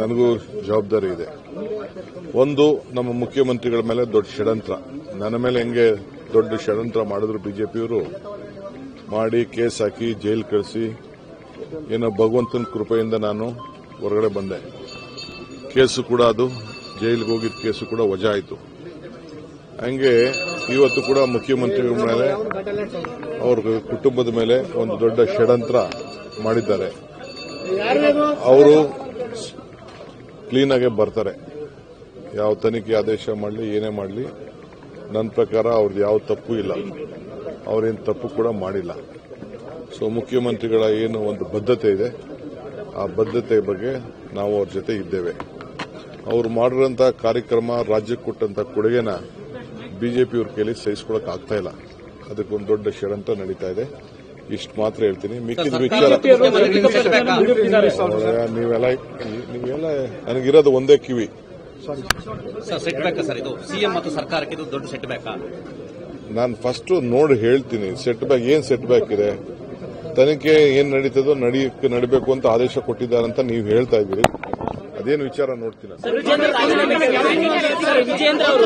ನನಗೂ ಜವಾಬ್ದಾರಿ ಇದೆ. ಒಂದು, ನಮ್ಮ ಮುಖ್ಯಮಂತ್ರಿಗಳ ಮೇಲೆ ದೊಡ್ಡ ಷಡ್ಯಂತ್ರ. ನನ್ನ ಮೇಲೆ ಹೆಂಗೆ ದೊಡ್ಡ ಷಡ್ಯಂತ್ರ ಮಾಡಿದ್ರು ಬಿಜೆಪಿಯವರು, ಮಾಡಿ ಕೇಸ್ ಹಾಕಿ ಜೈಲ್ ಕಳಿಸಿ, ಏನೋ ಭಗವಂತನ ಕೃಪೆಯಿಂದ ನಾನು ಹೊರಗಡೆ ಬಂದೆ. ಕೇಸು ಕೂಡ ಅದು, ಜೈಲಿಗೆ ಹೋಗಿದ್ದ ಕೇಸು ಕೂಡ ವಜಾ ಆಯಿತು ಹಂಗೆ ಇವತ್ತು ಕೂಡ ಮುಖ್ಯಮಂತ್ರಿಗಳ ಮೇಲೆ, ಅವ್ರ ಕುಟುಂಬದ ಮೇಲೆ ಒಂದು ದೊಡ್ಡ ಷಡ್ಯಂತ್ರ ಮಾಡಿದ್ದಾರೆ. ಅವರು ಕ್ಲೀನಾಗೆ ಬರ್ತಾರೆ. ಯಾವ ತನಿಖೆ ಆದೇಶ ಮಾಡಲಿ, ಏನೇ ಮಾಡಲಿ ನನ್ನ ಪ್ರಕಾರ ಅವ್ರದ್ದು ಯಾವ ತಪ್ಪು ಇಲ್ಲ. ಅವರೇನು ತಪ್ಪು ಕೂಡ ಮಾಡಿಲ್ಲ. ಸೊ ಮುಖ್ಯಮಂತ್ರಿಗಳ ಏನು ಒಂದು ಬದ್ಧತೆ ಇದೆ, ಆ ಬದ್ಧತೆ ಬಗ್ಗೆ ನಾವು ಅವ್ರ ಜೊತೆ ಇದ್ದೇವೆ. ಅವರು ಮಾಡಿರೋಂಥ ಕಾರ್ಯಕ್ರಮ, ರಾಜ್ಯಕ್ಕೆ ಕೊಟ್ಟಂತ ಕೊಡುಗೆನ ಬಿಜೆಪಿಯವ್ರ ಕೈಲಿ ಸಹಿಸ್ಕೊಳಕ್ ಆಗ್ತಾ ಇಲ್ಲ. ಅದಕ್ಕೊಂದು ದೊಡ್ಡ ಷಡಂತ ನಡೀತಾ ಇದೆ. ಇಷ್ಟು ಮಾತ್ರ ಹೇಳ್ತೀನಿ. ಮಿಕ್ಕಿದ ವಿಚಾರ ನೀವೆಲ್ಲ ನೀವೆಲ್ಲ ನನಗಿರೋದು ಒಂದೇ ಕಿವಿ. ಸರ್ ಸೆಟ್ ಬ್ಯಾಕ್ ಸರ್ ಇದು? ಸಿಎಂ ಮತ್ತು ಸರ್ಕಾರಕ್ಕೆ ಇದು ದೊಡ್ಡ ಸೆಟ್ ಬ್ಯಾಕ್ ನಾನು ಫಸ್ಟ್ ನೋಡಿ ಹೇಳ್ತೀನಿ ಸೆಟ್ ಬ್ಯಾಕ್ ಏನ್ ಸೆಟ್ ಬ್ಯಾಕ್ ಇದೆ? ತನಿಖೆ ಏನ್ ನಡೀತದೋ ನಡೀ ನಡಿಬೇಕು ಅಂತ ಆದೇಶ ಕೊಟ್ಟಿದ್ದಾರೆ ಅಂತ ನೀವು ಹೇಳ್ತಾ ಇದ್ದೀರಿ. ಅದೇನು ವಿಚಾರ ನೋಡ್ತೀನಾ ಸರ್ ಸುರಜೇಂದ್ರ ರಾಜನಮಿಕೆ ವಿಜೇಂದ್ರ ಅವರು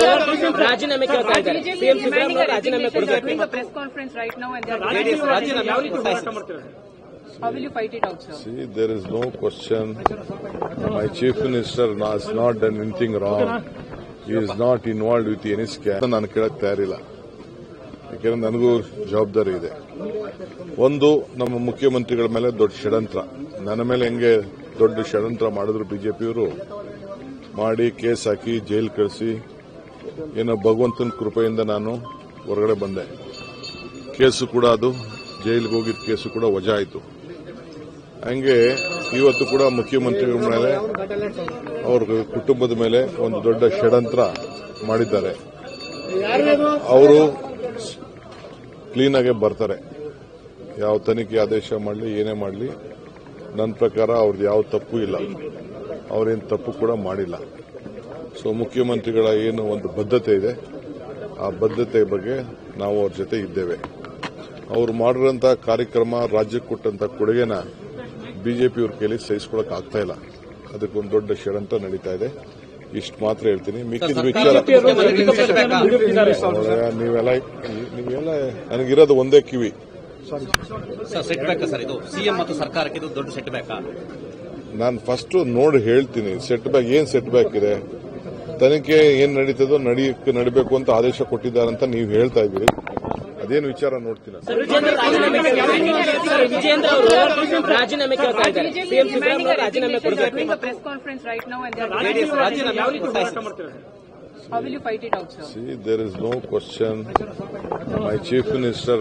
ರಾಜನಮಿಕೆ ಆತಿದ್ದಾರೆ ಪಿಎಂ ಕುಮಾರ್ ಅವರು ರಾಜನಮಿಕೆ ಕರೆದಿದ್ದರು press conference right now and GD ರಾಜನಮಿಕೆ ಯಾವುದು ಟೈಟಲ್ ನಾನು ಕೇಳಕ್ಕೆ ತಯಾರಿಲ್ಲ. ಯಾಕಂದ್ರೆ ನನಗೂ ಜವಾಬ್ದಾರಿ ಇದೆ. ಒಂದು ನಮ್ಮ ಮುಖ್ಯಮಂತ್ರಿಗಳ ಮೇಲೆ ದೊಡ್ಡ षडಂತ್ರ ನನ್ನ ಮೇಲೆ ಹೆಂಗೆ ದೊಡ್ಡ ಷಡ್ಯಂತ್ರ ಮಾಡಿದ್ರು ಬಿಜೆಪಿಯವರು. ಮಾಡಿ ಕೇಸ್ ಹಾಕಿ ಜೈಲ್ ಕಳಿಸಿ. ಏನೋ ಭಗವಂತನ ಕೃಪೆಯಿಂದ ನಾನು ಹೊರಗಡೆ ಬಂದೆ. ಕೇಸು ಕೂಡ ಅದು, ಜೈಲಿಗೆ ಹೋಗಿದ್ದ ಕೇಸು ಕೂಡ ವಜಾ ಆಯಿತು ಹಂಗೆ ಇವತ್ತು ಕೂಡ ಮುಖ್ಯಮಂತ್ರಿಗಳ ಮೇಲೆ, ಅವ್ರ ಕುಟುಂಬದ ಮೇಲೆ ಒಂದು ದೊಡ್ಡ ಷಡ್ಯಂತ್ರ ಮಾಡಿದ್ದಾರೆ. ಅವರು ಕ್ಲೀನಾಗೆ ಬರ್ತಾರೆ. ಯಾವ ತನಿಖೆ ಆದೇಶ ಮಾಡಲಿ, ಏನೇ ಮಾಡಲಿ ನನ್ನ ಪ್ರಕಾರ ಅವ್ರದ್ದು ಯಾವ ತಪ್ಪು ಇಲ್ಲ. ಅವರೇನು ತಪ್ಪು ಕೂಡ ಮಾಡಿಲ್ಲ. ಸೊ ಮುಖ್ಯಮಂತ್ರಿಗಳ ಏನು ಒಂದು ಬದ್ಧತೆ ಇದೆ ಆ ಬದ್ಧತೆ ಬಗ್ಗೆ ನಾವು ಅವ್ರ ಜೊತೆ ಇದ್ದೇವೆ. ಅವರು ಮಾಡಿರೋಂಥ ಕಾರ್ಯಕ್ರಮ ರಾಜ್ಯಕ್ಕೆ ಕೊಟ್ಟಂತ ಕೊಡುಗೆನ ಬಿಜೆಪಿಯವ್ರ ಕೈಲಿ ಸಹಿಸ್ಕೊಳಕ್ ಆಗ್ತಾ ಇಲ್ಲ. ಅದಕ್ಕೊಂದು ದೊಡ್ಡ ಷಡಂತ ನಡೀತಾ ಇದೆ. ಇಷ್ಟು ಮಾತ್ರ ಹೇಳ್ತೀನಿ. ಮಿಕ್ಕಿದ ವಿಚಾರ ನೀವೆಲ್ಲ ನನಗಿರೋದು ಒಂದೇ ಕಿವಿ. ಸರ್ ಸೆಟ್ ಬ್ಯಾಕ್ ಸರ್ ಇದು ಸಿಎಂ ಮತ್ತು ಸರ್ಕಾರಕ್ಕೆ ಇದು ದೊಡ್ಡ ಸೆಟ್ ಬ್ಯಾಕ್ ನಾನು ಫಸ್ಟ್ ನೋಡಿ ಹೇಳ್ತೀನಿ ಸೆಟ್ ಬ್ಯಾಕ್ ಏನ್ ಸೆಟ್ ಬ್ಯಾಕ್ ಇದೆ? ತನಿಖೆ ಏನ್ ನಡೀತದೋ ನಡೀಕ್ ನಡಬೇಕು ಅಂತ ಆದೇಶ ಕೊಟ್ಟಿದ್ದಾರೆ ಅಂತ ನೀವು ಹೇಳ್ತಾ ಇದ್ದೀರಿ. ಅದೇನು ವಿಚಾರ ನೋಡ್ತೀನಿ? See, there is no question. My chief minister